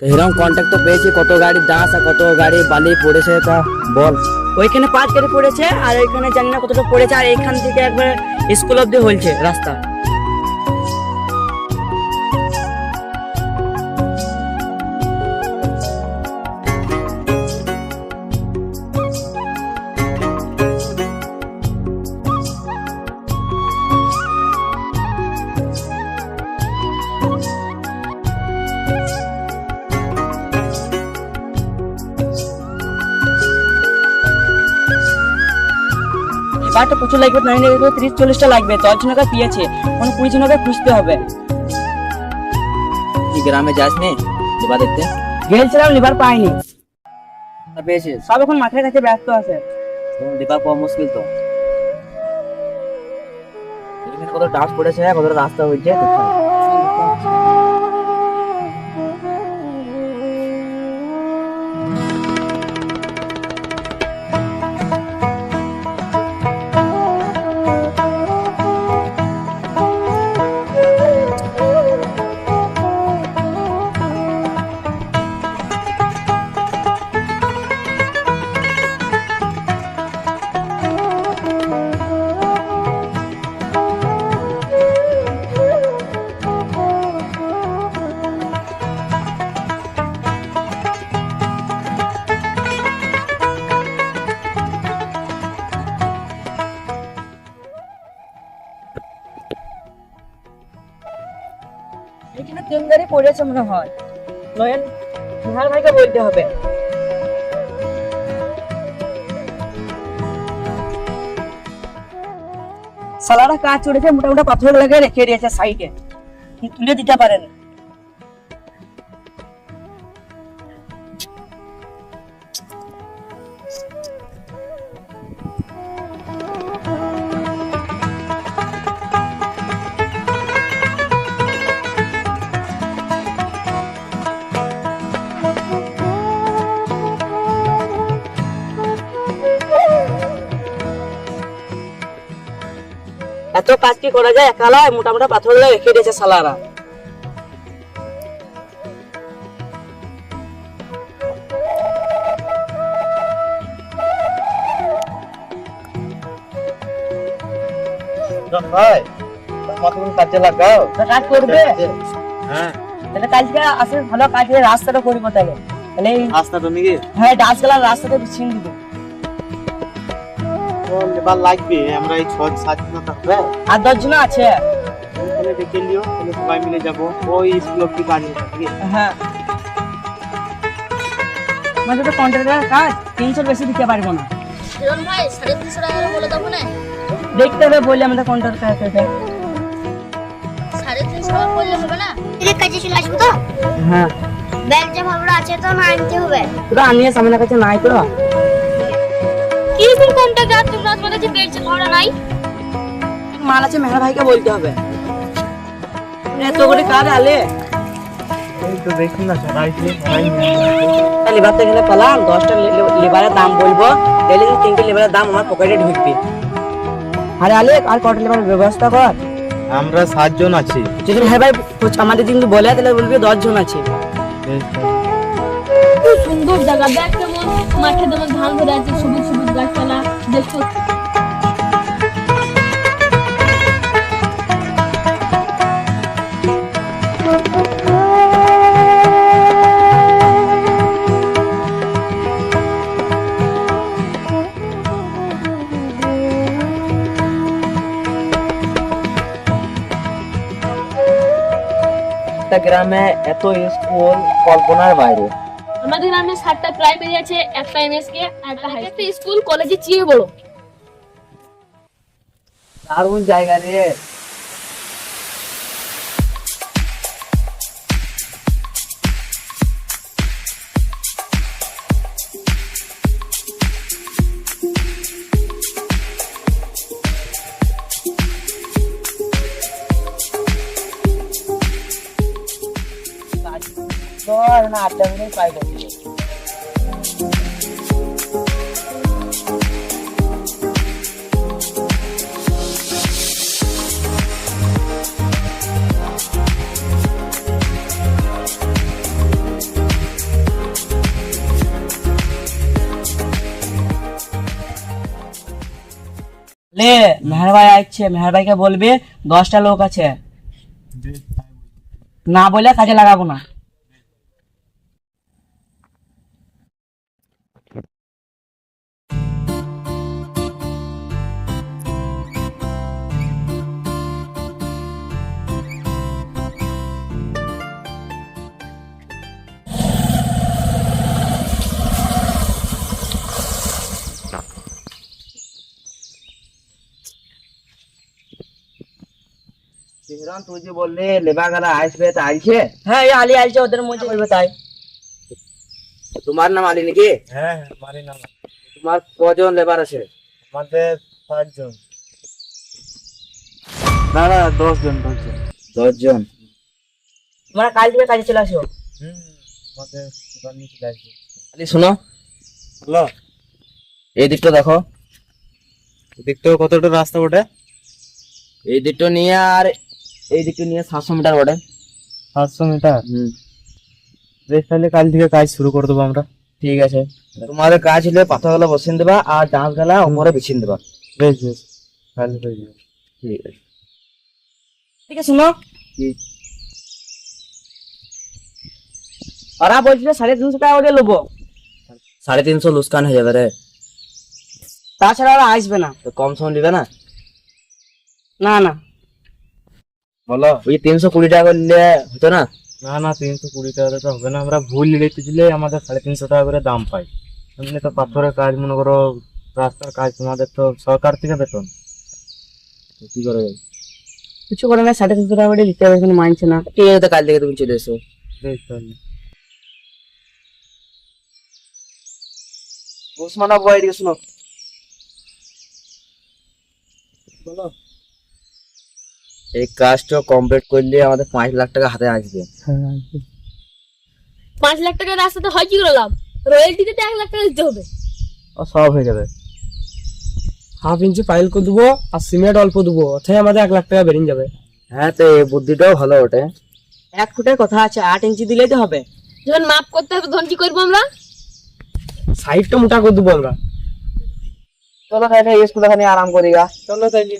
তো এরকম কন্ট্যাক্ট তো পেয়েছি, কত গাড়ি দাস আর কত গাড়ি বালি পড়েছে তা বল। ওইখানে পাঁচ গাড়ি পড়েছে আর ওইখানে জানি না কতটা পড়েছে আর এখান থেকে একবার স্কুল অব্দি হলছে রাস্তা। এবারটা প্রচুর লাগবে নাইন তিরিশ চল্লিশটা লাগবে দশ জনকে দিয়েছে মানে কুড়ি জনকে খুঁজতে হবে। গ্রামে যাস নি দিবা দেখতে? গেছিলাম লিভার পাইনি। পেয়েছিস? সব এখন মাঠের কাছে ব্যস্ত আছে। পাওয়া মুশকিল তো। কত ডাস্ট পড়েছে কত রাস্তা হয়েছে পড়েছে মনে হয়। নয়ন নিহার ভাইকে বলতে হবে। সালারা কাজ চড়েছে মোটামুটি মোটা পাথর লাগে রেখে দিয়েছে সাইডে। তুলে দিতে পারেন। এত কাজ কি করা যায়? একালায় মোটা মোটা পাথর রেখে দিয়েছে সালারা ভাই কতক্ষণ কাজে লাগাও। কাজ করবে? হ্যাঁ। তাহলে ভালো কাজ রাস্তাটা করব তাহলে। এই রাস্তা তো নাকি? হ্যাঁ ডাস গেলার রাস্তাটা ছিন দিব। লেবার লাগবে আমরা এই ছ সাত জন থাকবে আর দশ জন আছে? তাহলে ডেকে নিও তাহলে সবাই মিলে যাব। ওই স্কুল অব্দি কাজ আছে, ঠিক আছে? হ্যাঁ। আমাদের তো কন্ট্রাক্টর কাজ তিনশোর বেশি দিতে পারব না। হিরণ ভাই সাড়ে তিনশো টাকা বলে দেবো না? দেখতে হবে বললে আমাদের কন্ট্রাক্টর সাড়ে তিনশো টাকা করলে হবে না? দিদির কাছে চলে আসব তো? হ্যাঁ। ব্যাগ যে ভাবনা আছে তো না আনতে হবে। তোরা আনিয়ে সামনের কাছে নাই তো? কীরকম কন্ট্যাক্ট আর পেয়েছে ভাড়া নাই। মাল আছে মেহরা ভাইকে বলতে হবে। এত করে কাজ আলে পেলাম দশটা লিভারের দাম বলব। ডেলি তিনটে লিভারের দাম আমার পকেটে ঢুকবে। আরে কটা ব্যবস্থা কর। আমরা সাতজন আছি। যদি ভাই ভাই আমাদের কিন্তু বলে তাহলে বলবি দশ জন আছে সুন্দর জায়গা। দেখ কেমন মাঠে তোমার ধান ধরে আছে সবুজ সবুজ গাছপালা। দেখছ গ্রামে এত স্কুল কল্পনার বাইরে। আমাদের গ্রামে সাতটা প্রাইমারি আছে একটা এমএসকে একটা হাই স্কুল কলেজে চেয়ে বড়। দারুণ জায়গা রে। ছয় না আটটা পাই লে মেহের ভাই আসছে। মেহের ভাইকে বলবে দশটা লোক আছে। না বলে কাজে লাগাবো না। তুই যে বললি গালা আসবে তা আইছে? হ্যাঁ এই আলী আসছে ওদের মধ্যে বলবে তাই। তোমার নাম আলী নাকি? হ্যাঁ মারি নাম তোমার কজন লেবার আছে? আমাদের পাঁচজন। না না দশ জন দশ জন দশ জন তোমরা কাল থেকে কাজে চলে আসো। হুম আমাদের দোকান নিয়ে চলে আসবে। আলী শোনো। হ্যালো। এই দিকটা দেখো। দেখতেও কতটা রাস্তা ওঠে এই দিকটা নিয়ে আর এই দিকটা নিয়ে সাতশো মিটার ওঠে সাতশো মিটার? হুম। বেশ তাহলে কাল থেকে কাজ শুরু করে দেবো আমরা। ঠিক আছে। তোমাদের কাজ হলে পাথরগুলা বসিয়ে দেবা আর ডাঁস গালা উপরে বিছিয়ে দেবা। বেশ বেশ। তাহলে হয়ে ঠিক আছে। ঠিক আছে শুনো। ওরা বলছিল সাড়ে তিনশো টাকা করে নেব সাড়ে তিনশো লুসকান হয়ে যাবে রে। তাছাড়া ওরা আসবে না। তো কম সম দিবে না? না না। বলো ওই তিনশো কুড়ি টাকা করে নিলে হতো না না না তিনশো কুড়ি টাকা তো হবে না আমরা ভুল নিতে দিলে আমাদের সাড়ে তিনশো টাকা করে দাম পাই এমনি তো পাথরের কাজ মনে করো রাস্তার কাজ তোমাদের তো সরকার থেকে বেতন কি করে কিছু করে না সাড়ে তিনশো টাকা করে দিতে হবে এখানে মানছে না ঠিক আছে তো কাল থেকে তুমি চলে এসো ওসমানা বয় এদিকে শোনো বলো এই কাজটা কমপ্লিট করলে আমাদের পাঁচ লাখ টাকা হাতে আসবে। পাঁচ লাখ টাকার রাস্তাতে হয় কি করে লাভ? রয়্যালটিতে তো এক লাখ টাকা দিতে হবে। ও সব হয়ে যাবে। হাফ ইঞ্চি পাইল করে দেবো আর সিমেন্ট অল্প দেবো অথই আমাদের এক লাখ টাকা বেরিয়ে যাবে। হ্যাঁ তো এই বুদ্ধিটাও ভালো ওঠে এক ফুটের কথা আছে আট ইঞ্চি দিলেই তো হবে। যখন মাপ করতে হবে তখন কি করব আমরা? সাইডটা মোটা করে দেবো আমরা। চলো তাহলে স্কুল আরাম করি গা চলো তাইলে।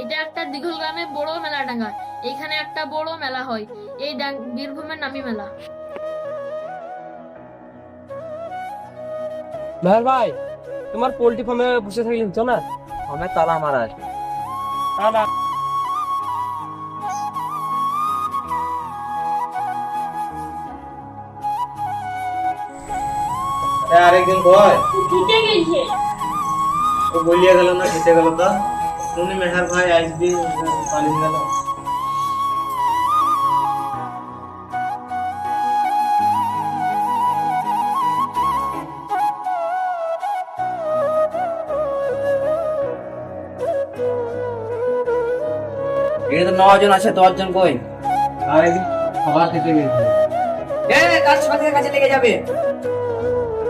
এটা একটা দিঘল গ্রামে বড় মেলা ডাঙ্গা। এইখানে একটা বড় মেলা হয়। এই বীরভূমের নামি মেলা। মেহর ভাই তোমার পোল্ট্রি ফার্মে বসে থাকলে হতো না? আমার তালা মারা আছে। আরেকদিন কয়? গেছে। ও বলিয়া গেল না খেতে গেল তো? তুমি মেহার ভাই আসবি পালিয়ে গেল এটা তো নজন আছে দশজন কই আরেকদিন খাবার খেতে গেছি কাজ সকাল থেকে কাজে লেগে যাবে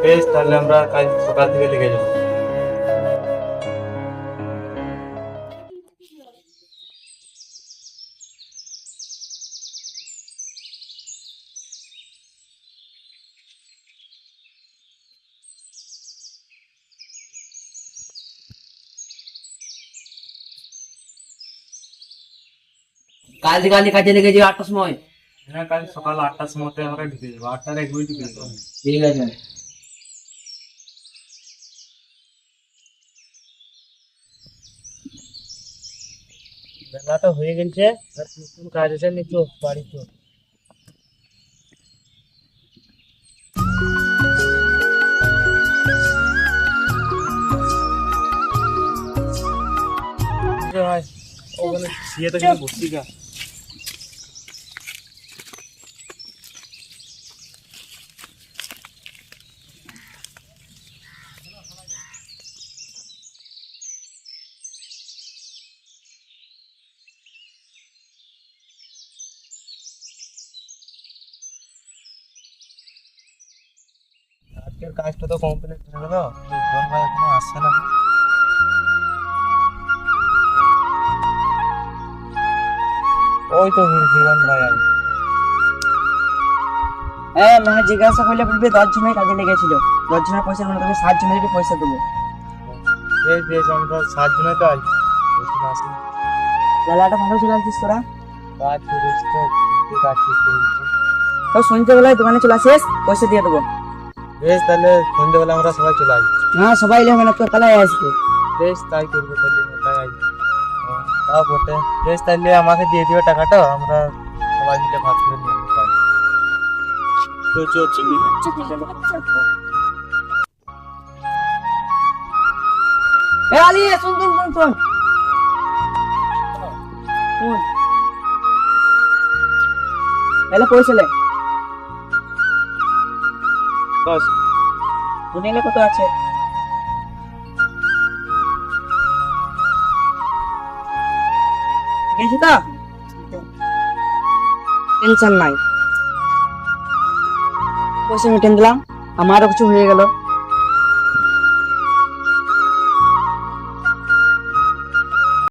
বেশ তাহলে আমরা কাল সকাল থেকে লেগে যাব কাল থেকে কাজে লেগে যাবে আটটার সময়। হ্যাঁ কাল সকাল আটটার সময় আমরা ঢুকে যাব। আটটার এক বই ঢুকে যাব। ঠিক আছে। বেলা তো হয়ে গেছে আর নতুন কাজ আছে নি তো বাড়ি তো ভাই ওখানে শুয়ে তো কিন্তু বসছি গা আজকের কাজটা তো কমপ্লিট হয়ে গেল জন ভাই এখনও আসছে না। ওই তো হিরণ ভাই আর হ্যাঁ মানে জিজ্ঞাসা করলে বলবে দশ জনের কাজে লেগেছিল। দশ জনের পয়সা মনে করবে সাত জনের পয়সা দেবো? বেশ বেশ আমরা সাত জনে তো আছি। বেশি না আসি লালাটা ভালো চলে আসছিস তোরা? কাজ করিস তো চলছে তো সন্ধ্যেবেলায় দোকানে চলে আসিস পয়সা দিয়ে দেবো। বেশ তাহলে সন্ধ্যেবেলা আমরা সবাই চলে আসি হ্যাঁ সবাই এলে হবে না তোর কালাই আসবে বেশ তাই করব তাহলে তাই আসব হ্যাঁ, তাও বটে বেশ তাহলে আমাকে দিয়ে দিবে টাকাটা আমরা সবাই মিলে ভাত করে নিয়ে আসব তাই। তো চলছে এ আলি শুন শুন শুন শুন শুন এলে পয়সা লে কত আছে। তো? টেনশন নাই। পয়সা মিটেন দিলাম আমারও কিছু হয়ে গেল।